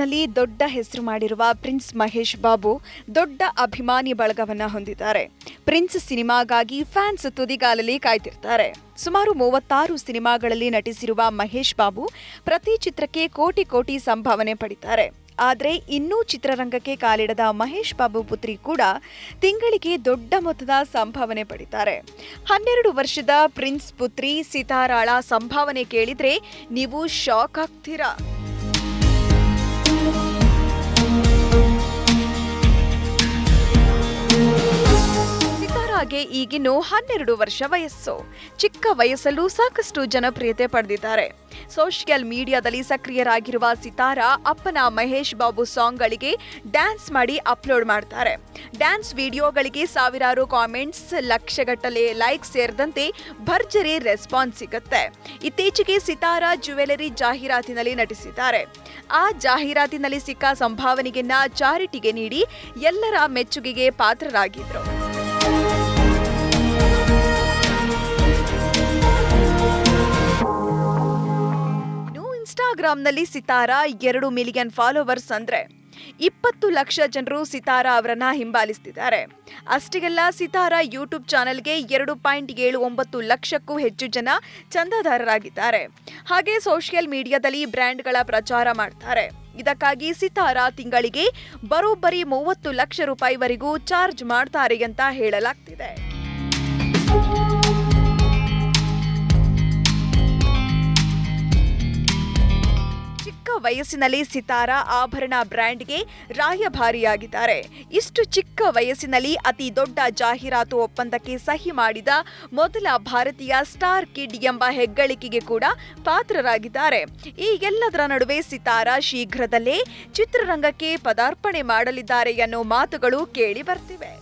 ನಲ್ಲಿ ದೊಡ್ಡ ಹೆಸರು ಮಾಡಿರುವ ಪ್ರಿನ್ಸ್ ಮಹೇಶ್ ಬಾಬು ದೊಡ್ಡ ಅಭಿಮಾನಿ ಬಳಗವನ್ನ ಹೊಂದಿದ್ದಾರೆ. ಪ್ರಿನ್ಸ್ ಸಿನಿಮಾಗಾಗಿ ಫ್ಯಾನ್ಸ್ ತುದಿಗಾಲಲ್ಲಿ ಕಾಯ್ತಿರ್ತಾರೆ. ಸುಮಾರು ಮೂವತ್ತಾರು ಸಿನಿಮಾಗಳಲ್ಲಿ ನಟಿಸಿರುವ ಮಹೇಶ್ ಬಾಬು ಪ್ರತಿ ಚಿತ್ರಕ್ಕೆ ಕೋಟಿ ಕೋಟಿ ಸಂಭಾವನೆ ಪಡಿತಾರೆ. ಆದರೆ ಇನ್ನೂ ಚಿತ್ರರಂಗಕ್ಕೆ ಕಾಲಿಡದ ಮಹೇಶ್ ಬಾಬು ಪುತ್ರಿ ಕೂಡ ತಿಂಗಳಿಗೆ ದೊಡ್ಡ ಮೊತ್ತದ ಸಂಭಾವನೆ ಪಡಿತಾರೆ. ಹನ್ನೆರಡು ವರ್ಷದ ಪ್ರಿನ್ಸ್ ಪುತ್ರಿ ಸಿತಾರಾಳ ಸಂಭಾವನೆ ಕೇಳಿದ್ರೆ ನೀವು ಶಾಕ್ ಆಗ್ತೀರಾ? ಸಿತಾರಾಗೆ ಈಗಿನ್ನು ಹನ್ನೆರಡು ವರ್ಷ ವಯಸ್ಸು. ಚಿಕ್ಕ ವಯಸ್ಸಲ್ಲೂ ಸಾಕಷ್ಟು ಜನಪ್ರಿಯತೆ ಪಡೆದಿದ್ದಾರೆ. ಸೋಷಿಯಲ್ ಮೀಡಿಯಾದಲ್ಲಿ ಸಕ್ರಿಯರಾಗಿರುವ ಸಿತಾರಾ, ಅಪ್ಪನ ಮಹೇಶ್ ಬಾಬು ಸಾಂಗ್ಗಳಿಗೆ ಡ್ಯಾನ್ಸ್ ಮಾಡಿ ಅಪ್ಲೋಡ್ ಮಾಡ್ತಾರೆ. ಡ್ಯಾನ್ಸ್ ವಿಡಿಯೋಗಳಿಗೆ ಸಾವಿರಾರು ಕಾಮೆಂಟ್ಸ್, ಲಕ್ಷಗಟ್ಟಲೆ ಲೈಕ್ ಸೇರಿದಂತೆ ಭರ್ಜರಿ ರೆಸ್ಪಾನ್ಸ್ ಸಿಗುತ್ತೆ. ಇತ್ತೀಚೆಗೆ ಸಿತಾರಾ ಜ್ಯುವೆಲರಿ ಜಾಹೀರಾತಿನಲ್ಲಿ ನಟಿಸಿದ್ದಾರೆ. ಆ ಜಾಹೀರಾತಿನಲ್ಲಿ ಸಿಕ್ಕ ಸಂಭಾವನೆಯನ್ನ ಚಾರಿಟಿಗೆ ನೀಡಿ ಎಲ್ಲರ ಮೆಚ್ಚುಗೆಗೆ ಪಾತ್ರರಾಗಿದ್ರು. ಇನ್ನು ಇನ್ಸ್ಟಾಗ್ರಾಂನಲ್ಲಿ ಸಿತಾರಾ ಎರಡು ಮಿಲಿಯನ್ ಫಾಲೋವರ್ಸ್ ಅಂದ್ರೆ ಇಪ್ಪತ್ತು ಲಕ್ಷ ಜನರು ಸಿತಾರಾ ಅವರನ್ನ ಹಿಂಬಾಲಿಸ್ತಿದ್ದಾರೆ. ಅಷ್ಟಿಗೆಲ್ಲ ಸಿತಾರಾ ಯೂಟ್ಯೂಬ್ ಚಾನೆಲ್ಗೆ ಎರಡು ಪಾಯಿಂಟ್ ಏಳು ಒಂಬತ್ತು ಲಕ್ಷಕ್ಕೂ ಹೆಚ್ಚು ಜನ ಚಂದಾದಾರರಾಗಿದ್ದಾರೆ. ಹಾಗೆ ಸೋಷಿಯಲ್ ಮೀಡಿಯಾದಲ್ಲಿ ಬ್ರ್ಯಾಂಡ್ಗಳ ಪ್ರಚಾರ ಮಾಡ್ತಾರೆ. ಇದಕ್ಕಾಗಿ ಸಿತಾರಾ ತಿಂಗಳಿಗೆ ಬರೋಬ್ಬರಿ ಮೂವತ್ತು ಲಕ್ಷ ರೂಪಾಯಿವರೆಗೂ ಚಾರ್ಜ್ ಮಾಡ್ತಾರೆ ಅಂತ ಹೇಳಲಾಗ್ತಿದೆ. ಚಿಕ್ಕ ವಯಸ್ಸಿನಲ್ಲಿ ಸಿತಾರಾ ಆಭರಣ ಬ್ರ್ಯಾಂಡ್ಗೆ ರಾಯಭಾರಿಯಾಗಿದ್ದಾರೆ. ಇಷ್ಟು ಚಿಕ್ಕ ವಯಸ್ಸಿನಲ್ಲಿ ಅತಿ ದೊಡ್ಡ ಜಾಹೀರಾತು ಒಪ್ಪಂದಕ್ಕೆ ಸಹಿ ಮಾಡಿದ ಮೊದಲ ಭಾರತೀಯ ಸ್ಟಾರ್ ಕಿಡ್ ಎಂಬ ಹೆಗ್ಗಳಿಕೆಗೆ ಕೂಡ ಪಾತ್ರರಾಗಿದ್ದಾರೆ. ಈ ಎಲ್ಲದರ ನಡುವೆ ಸಿತಾರಾ ಶೀಘ್ರದಲ್ಲೇ ಚಿತ್ರರಂಗಕ್ಕೆ ಪದಾರ್ಪಣೆ ಮಾಡಲಿದ್ದಾರೆ ಎನ್ನುವ ಮಾತುಗಳು ಕೇಳಿ ಬರ್ತಿವೆ.